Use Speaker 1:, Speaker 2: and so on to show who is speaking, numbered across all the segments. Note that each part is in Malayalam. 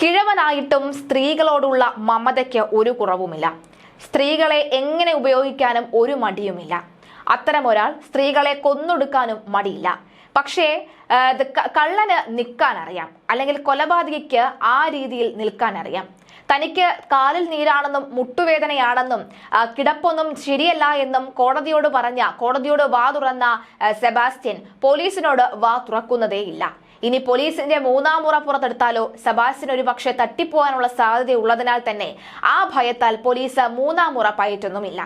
Speaker 1: കിഴവനായിട്ടും സ്ത്രീകളോടുള്ള മമതയ്ക്ക് ഒരു കുറവുമില്ല. സ്ത്രീകളെ എങ്ങനെ ഉപയോഗിക്കാനും ഒരു മടിയുമില്ല. അത്തരമൊരാൾ സ്ത്രീകളെ കൊന്നൊടുക്കാനും മടിയില്ല. പക്ഷേ കള്ളന് നിൽക്കാൻ അറിയാം അല്ലെങ്കിൽ കൊലപാതകയ്ക്ക് ആ രീതിയിൽ നിൽക്കാൻ അറിയാം തനിക്ക് കാലിൽ നീരാണെന്നും മുട്ടുവേദനയാണെന്നും കിടപ്പൊന്നും ശരിയല്ല എന്നും കോടതിയോട് പറഞ്ഞ കോടതിയോട് വാ തുറന്ന സെബാസ്റ്റ്യൻ പോലീസിനോട് വാ തുറക്കുന്നതേയില്ല. ഇനി പോലീസിന്റെ മൂന്നാം മുറ പുറത്തെടുത്താലോ? സബാസ്റ്റിൻ ഒരു തട്ടിപ്പോവാനുള്ള തട്ടിപ്പോകാനുള്ള സാധ്യതയുള്ളതിനാൽ തന്നെ ആ ഭയത്താൽ പോലീസ് മൂന്നാം മുറ പയറ്റൊന്നുമില്ല.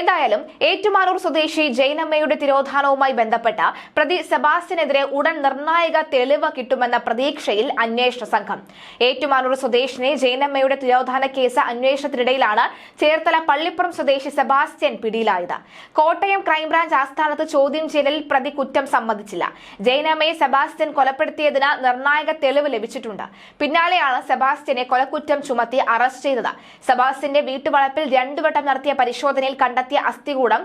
Speaker 1: എന്തായാലും ഏറ്റുമാനൂർ സ്വദേശി ജൈനമ്മയുടെ തിരോധാനവുമായി ബന്ധപ്പെട്ട പ്രതി സെബാസ്റ്റ്യനെതിരെ ഉടൻ നിർണായക തെളിവ് കിട്ടുമെന്ന പ്രതീക്ഷയിൽ അന്വേഷണ സംഘം. ഏറ്റുമാനൂർ സ്വദേശിനെ ജൈനമ്മയുടെ തിരോധാന കേസ് അന്വേഷണത്തിനിടയിലാണ് ചേർത്തല പള്ളിപ്പുറം സ്വദേശി സെബാസ്റ്റ്യൻ പിടിയിലായത്. കോട്ടയം ക്രൈംബ്രാഞ്ച് ആസ്ഥാനത്ത് ചോദ്യം ചെയ്യലിൽ പ്രതി കുറ്റം സമ്മതിച്ചില്ല. ജൈനമ്മയെ സെബാസ്റ്റ്യൻ കൊലപ്പെടുത്തിയതിന് നിർണായക തെളിവ് ലഭിച്ചിട്ടുണ്ട്. പിന്നാലെയാണ് സെബാസ്റ്റ്യനെ കൊലക്കുറ്റം ചുമത്തി അറസ്റ്റ് ചെയ്തത്. സെബാസ്റ്റ്യന്റെ വീട്ടുവളപ്പിൽ രണ്ടുവട്ടം നടത്തിയ പരിശോധനയിൽ കണ്ടെത്തിയ അസ്ഥികൂടം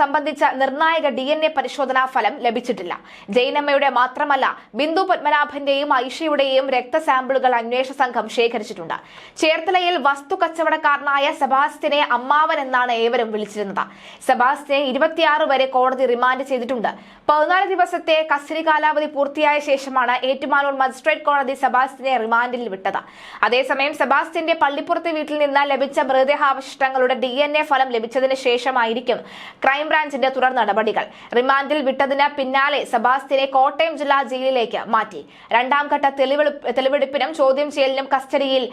Speaker 1: സംബന്ധിച്ച നിർണായക ഡി എൻ എ പരിശോധനാ ഫലം ലഭിച്ചിട്ടില്ല. ജൈനമ്മയുടെ മാത്രമല്ല ബിന്ദു പത്മനാഭന്റെയും ഐഷയുടെയും രക്തസാമ്പിളുകൾ അന്വേഷണ സംഘം ശേഖരിച്ചിട്ടുണ്ട്. ചേർത്തലയിൽ വസ്തു കച്ചവടക്കാരനായ സെബാസ്റ്റ്യനെ അമ്മാവൻ എന്നാണ് ഏവരും വിളിച്ചിരുന്നത്. സെബാസ്റ്റ്യനെ ഇരുപത്തിയാറ് വരെ കോടതി റിമാൻഡ് ചെയ്തിട്ടുണ്ട്. പതിനാല് ദിവസത്തെ കസ്റ്റഡി കാലാവധി പൂർത്തിയായ ശേഷമാണ് ഏറ്റുമാനൂർ മജിസ്ട്രേറ്റ് കോടതി സെബാസ്റ്റിനെ റിമാൻഡിൽ വിട്ടത്. അതേസമയം സെബാസ്റ്റിന്റെ പള്ളിപ്പുറത്തെ വീട്ടിൽ നിന്ന് ലഭിച്ച മൃതദേഹാവശിഷ്ടങ്ങളുടെ ഡി എൻ എ ഫലം ലഭിച്ചതിന് ശേഷമായിരിക്കും ക്രൈംബ്രാഞ്ചിന്റെ തുടർ നടപടികൾ. റിമാൻഡിൽ വിട്ടതിന് പിന്നാലെ സെബാസ്റ്റിനെ കോട്ടയം ജില്ലാ ജയിലിലേക്ക് മാറ്റി. രണ്ടാം ഘട്ട തെളിവെടുപ്പിനും ചോദ്യം ചെയ്യലിനും കസ്റ്റഡിയിൽ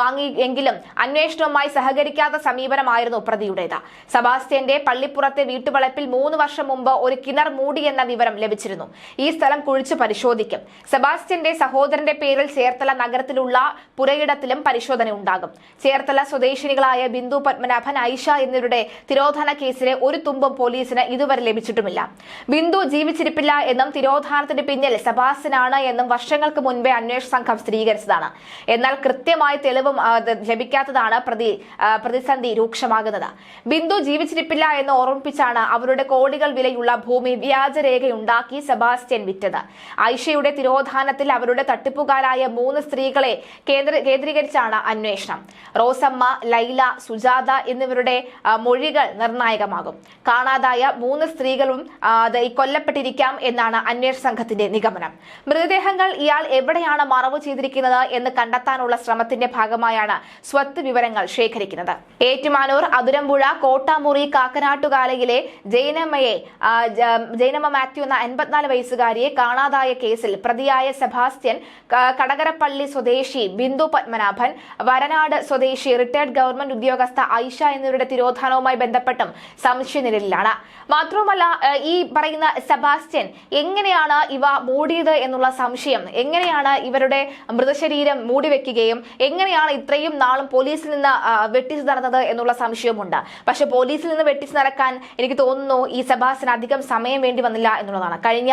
Speaker 1: വാങ്ങിയെങ്കിലും അന്വേഷണവുമായി സഹകരിക്കാത്ത സമീപനമായിരുന്നു പ്രതിയുടേത്. സെബാസ്റ്റ്യന്റെ പള്ളിപ്പുറത്തെ വീട്ടുവളപ്പിൽ മൂന്ന് വർഷം മുമ്പ് ഒരു കിണർ മൂടി എന്ന വിവരം ലഭിച്ചിരുന്നു. ഈ സ്ഥലം കുഴിച്ചു പരിശോധിക്കും. സെബാസ്റ്റ്യന്റെ സഹോദരന്റെ പേരിൽ ചേർത്തല നഗരത്തിലുള്ള പുരയിടത്തിലും പരിശോധന ഉണ്ടാകും. ചേർത്തല സ്വദേശിനികളായ ബിന്ദു പത്മനാഭൻ ഐഷ എന്നിവരുടെ തിരോധാന കേസിലെ ഒരു തുമ്പും പോലീസിന് ഇതുവരെ ലഭിച്ചിട്ടുമില്ല. ബിന്ദു ജീവിച്ചിരിപ്പില്ല എന്നും തിരോധാനത്തിന് പിന്നിൽ സെബാസ്റ്റ്യനാണ് എന്നും വർഷങ്ങൾക്ക് മുൻപേ അന്വേഷണ സംഘം സ്ഥിരീകരിച്ചതാണ്. എന്നാൽ കൃത്യമായ തെളിവും ലഭിക്കാത്തതാണ് പ്രതി പ്രതിസന്ധി രൂക്ഷമാകുന്നത്. ബിന്ദു ജീവിച്ചിരിപ്പില്ല എന്ന് ഓർമ്മിപ്പിച്ചാണ് അവരുടെ കോടികൾ വിലയുള്ള ഭൂമി വ്യാജരേഖയുണ്ടാക്കി സെബാസ്റ്റ്യൻ വിറ്റത്. ഐഷയുടെ തിരോധാനത്തിൽ അവരുടെ തട്ടിപ്പുകാരായ മൂന്ന് സ്ത്രീകളെ കേന്ദ്ര കേന്ദ്രീകരിച്ചാണ് അന്വേഷണം. റോസമ്മ ലൈല സുജാത എന്നിവരുടെ മൊഴികൾ നിർണായകമാകും. കാണാതായ മൂന്ന് സ്ത്രീകളും കൊല്ലപ്പെട്ടിരിക്കാം എന്നാണ് അന്വേഷണ സംഘത്തിന്റെ നിഗമനം. മൃതദേഹങ്ങൾ ഇയാൾ എവിടെയാണ് മറവ് ചെയ്തിരിക്കുന്നത് എന്ന് കണ്ടെത്താനുള്ള ശ്രമത്തിന്റെ ഭാഗമായാണ് സ്വത്ത് വിവരങ്ങൾ ശേഖരിക്കുന്നത്. ഏറ്റുമാനൂർ അതുരമ്പുഴ കോട്ടാമുറി കാക്കനാട്ടുകാലയിലെ ജൈനമ്മയെ ജൈനമ്മ മാത്യു എന്ന അൻപത്തിനാല് വയസ്സുകാരിയെ കാണാതായ കേസിൽ പ്രതിയായ സെബാസ്റ്റ്യൻ കടകരപ്പള്ളി സ്വദേശി ബിന്ദു പത്മനാഭൻ വരനാട് സ്വദേശി റിട്ടയർഡ് ഗവൺമെന്റ് ഉദ്യോഗസ്ഥ ഐഷ എന്നിവരുടെ തിരോധാനവുമായി ബന്ധപ്പെട്ടും സംശയനിരലിലാണ് മാത്രവുമല്ല ഈ പറയുന്ന സെബാസ്റ്റ്യൻ എങ്ങനെയാണ് ഇവ മൂടിയത് എന്നുള്ള സംശയം എങ്ങനെയാണ് ഇവരുടെ മൃതശരീരം മൂടിവെക്കുകയും എങ്ങനെയാണ് ഇത്രയും നാളും പോലീസിൽ നിന്ന് വെട്ടിച്ചു നടന്നത് എന്നുള്ള സംശയമുണ്ട് പക്ഷെ പോലീസിൽ നിന്ന് വെട്ടിച്ചു നടക്കാൻ എനിക്ക് തോന്നുന്നു ഈ സെബാസ്റ്റ്യൻ അധികം സമയം വേണ്ടി വന്നില്ല എന്നുള്ളതാണ്. കഴിഞ്ഞ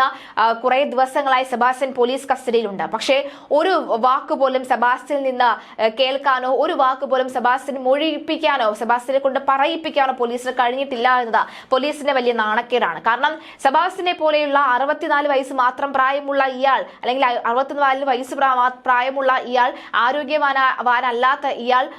Speaker 1: കുറെ ദിവസങ്ങളായി സെബാസ്റ്റ്യൻ പോലീസ് കസ്റ്റഡിയിലുണ്ട്. പക്ഷേ ഒരു വാക്ക് പോലും സെബാസ്റ്റ്യനിൽ നിന്ന് കേൾക്കാനോ ഒരു വാക്ക് പോലും സെബാസ്റ്റ്യൻ മൊഴിയിപ്പിക്കാനോ സെബാസ്റ്റ്യനെ കൊണ്ട് പറയിപ്പിക്കാനോ പോലീസിന് കഴിഞ്ഞിട്ടില്ല എന്നത് പോലീസിന്റെ വലിയ നാണക്കേടാണ്. കാരണം സെബാസ്റ്റ്യനെ പോലെയുള്ള അറുപത്തിനാല് വയസ്സ് മാത്രം പ്രായമുള്ള ഇയാൾ അല്ലെങ്കിൽ അറുപത്തിനാല് വയസ്സ് പ്രാ- പ്രായമുള്ള ഇയാൾ ആരോഗ്യവാനല്ലാത്ത ഇയാൾ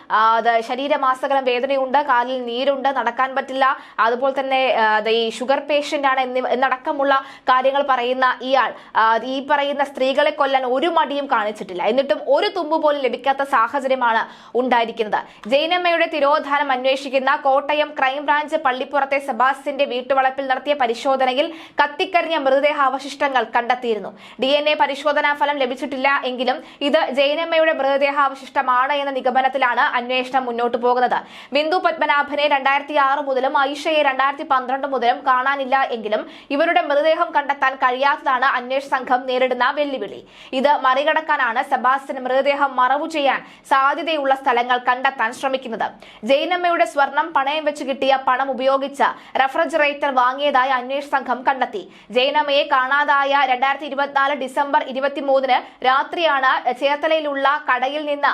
Speaker 1: ശരീരമാസകലം വേദനയുണ്ട് കാലിൽ നീരുണ്ട് നടക്കാൻ പറ്റില്ല അതുപോലെ തന്നെ ഈ ഷുഗർ പേഷ്യന്റ് ആണ് എന്നടക്കമുള്ള കാര്യങ്ങൾ പറയുന്ന ഇയാൾ ഈ പറയുന്ന സ്ത്രീകളെ കൊല്ലാൻ ഒരു മടിയും കാണിച്ചിട്ടില്ല. എന്നിട്ടും ഒരു തുമ്പ് പോലും ലഭിക്കാത്ത സാഹചര്യമാണ് ഉണ്ടായിരിക്കുന്നത്. ജൈനമ്മയുടെ തിരോധാനം അന്വേഷിക്കുന്ന കോട്ടയം ക്രൈംബ്രാഞ്ച് പള്ളിപ്പുറത്തെ സെബാസ്റ്റിന്റെ വീട്ടുവളപ്പിൽ നടത്തിയ പരിശോധനയിൽ കത്തിക്കരിഞ്ഞ മൃതദേഹാവശിഷ്ടങ്ങൾ കണ്ടെത്തിയിരുന്നു. ഡി എൻ എ പരിശോധനാ ഫലം ലഭിച്ചിട്ടില്ല എങ്കിലും ഇത് ജൈനമ്മയുടെ മൃതദേഹാവശിഷ്ടമാണ് എന്ന നിഗമനത്തിലാണ് അന്വേഷണം മുന്നോട്ട് പോകുന്നത്. ബിന്ദു പത്മനാഭനെ രണ്ടായിരത്തി ആറ് മുതലും ഐഷയെ രണ്ടായിരത്തി പന്ത്രണ്ട് മുതലും കാണാനില്ല എങ്കിലും ഇവരുടെ മൃതദേഹം കണ്ടെത്താൻ കഴിയാത്തതാണ് അന്വേഷണ സംഘം നേരിടുന്ന വെല്ലുവിളി. ഇത് മറികടക്കാനാണ് സെബാസ്റ്റ്യൻ മൃതദേഹം മറവു ചെയ്യാൻ സാധ്യതയുള്ള സ്ഥലങ്ങൾ കണ്ടെത്താൻ ശ്രമിക്കുന്നത്. ജൈനമ്മയുടെ സ്വർണം പണയം വെച്ച് കിട്ടിയ പണം ഉപയോഗിച്ച് റെഫ്രിജറേറ്റർ വാങ്ങിയതായി അന്വേഷണ സംഘം കണ്ടെത്തി. ജൈനമ്മയെ കാണാതായ രണ്ടായിരത്തി ഇരുപത്തിനാല് ഡിസംബർ ഇരുപത്തിമൂന്നിന് രാത്രിയാണ് ചേർത്തലയിലുള്ള കടയിൽ നിന്ന്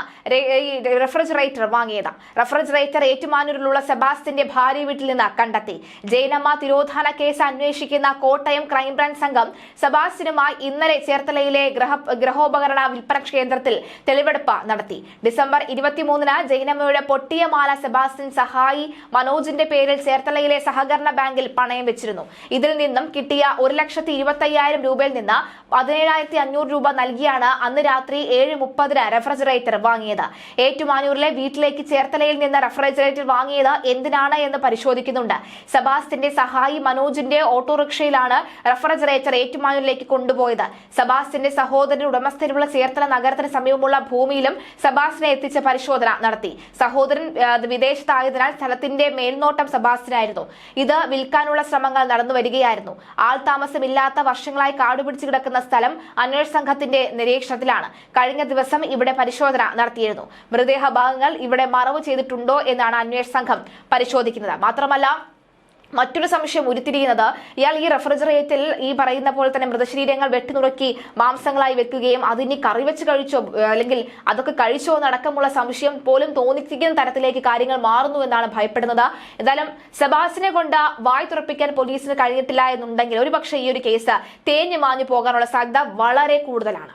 Speaker 1: റെഫ്രിജറേറ്റർ വാങ്ങിയത്. റെഫ്രിജറേറ്റർ ഏറ്റുമാനൂരിലുള്ള സെബാസ്റ്റിന്റെ ഭാര്യ വീട്ടിൽ നിന്ന് കണ്ടെത്തി. ജൈനമ്മ തിരോധാന കേസ് അന്വേഷിക്കുന്ന കോട്ടയം ക്രൈംബ്രാഞ്ച് സംഘം സെബാസ്റ്റിനുമായി ഇന്നലെ ചേർത്തലയിലെ ഗ്രഹ ഗ്രഹോപകരണ വിൽപ്പന കേന്ദ്രത്തിൽ തെളിവെടുപ്പ് നടത്തി. ഡിസംബർ ഇരുപത്തിമൂന്നിന് ജൈനമ്മയുടെ പൊട്ടിയ മാല സെബാസ്റ്റ്യൻ സഹായി മനോജിന്റെ പേരിൽ ചേർത്തലയിലെ സഹകരണ ബാങ്കിൽ പണയം വെച്ചിരുന്നു. ഇതിൽ നിന്നും കിട്ടിയ ഒരു ലക്ഷത്തി ഇരുപത്തയ്യായിരം രൂപയിൽ നിന്ന് പതിനേഴായിരത്തി അഞ്ഞൂറ് രൂപ നൽകിയാണ് അന്ന് രാത്രി ഏഴ് മുപ്പതിന് റെഫ്രിജറേറ്റർ വാങ്ങിയത്. ഏറ്റുമാനൂരിലെ വീട്ടിലേക്ക് ചേർത്തലയിൽ നിന്ന് റെഫ്രിജറേറ്റർ വാങ്ങിയത് എന്തിനാണ് എന്ന് പരിശോധിക്കുന്നുണ്ട്. സെബാസ്റ്റിന്റെ സഹായി മനോജിന്റെ ഓട്ടോറിക്ഷയിലാണ് റെഫ്രിജറേറ്റർ ഏറ്റുമാനൂരിലേക്ക് കൊണ്ടുപോയത്. സെബാസ്റ്റിന്റെ സഹോദരൻ ഉടമസ്ഥയിലുള്ള ചേർത്തല നഗരത്തിന് സമീപമുള്ള ഭൂമിയിലും സബാസ്റ്റിനെ എത്തിച്ച പരിശോധന നടത്തി. സഹോദരൻ വിദേശത്തായതിനാൽ സ്ഥലത്തിന്റെ മേൽനോട്ടം സബാസ്റ്റിനായിരുന്നു ഇത് വിൽക്കാനുള്ള ശ്രമങ്ങൾ നടന്നു വരികയായിരുന്നു. ആൾ താമസമില്ലാത്ത വർഷങ്ങളായി കാടുപിടിച്ചു കിടക്കുന്ന സ്ഥലം അന്വേഷണ സംഘത്തിന്റെ നിരീക്ഷണത്തിലാണ്. കഴിഞ്ഞ ദിവസം ഇവിടെ പരിശോധന നടത്തിയിരുന്നു. മൃതദേഹ ഭാഗങ്ങൾ ഇവിടെ മറവ് ചെയ്തിട്ടുണ്ടോ എന്നാണ് അന്വേഷണ സംഘം പരിശോധിക്കുന്നത്. മാത്രമല്ല മറ്റൊരു സംശയം ഉരുത്തിരിയുന്നത് ഇയാൾ ഈ റെഫ്രിജറേറ്ററിൽ ഈ പറയുന്ന പോലെ തന്നെ മൃതശരീരങ്ങൾ വെട്ടിനുറുക്കി മാംസങ്ങളായി വെക്കുകയും അതിനി കറി വെച്ച് കഴിച്ചോ അല്ലെങ്കിൽ അതൊക്കെ കഴിച്ചോ എന്നടക്കമുള്ള സംശയം പോലും തോന്നിപ്പിക്കുന്ന തരത്തിലേക്ക് കാര്യങ്ങൾ മാറുന്നു എന്നാണ് ഭയപ്പെടുന്നത്. എന്തായാലും സെബാസിനെ കൊണ്ട് വായ് തുറപ്പിക്കാൻ പോലീസിന് കഴിഞ്ഞിട്ടില്ല എന്നുണ്ടെങ്കിൽ ഒരുപക്ഷെ ഈ ഒരു കേസ് തേഞ്ഞു മാഞ്ഞു പോകാനുള്ള സാധ്യത വളരെ കൂടുതലാണ്.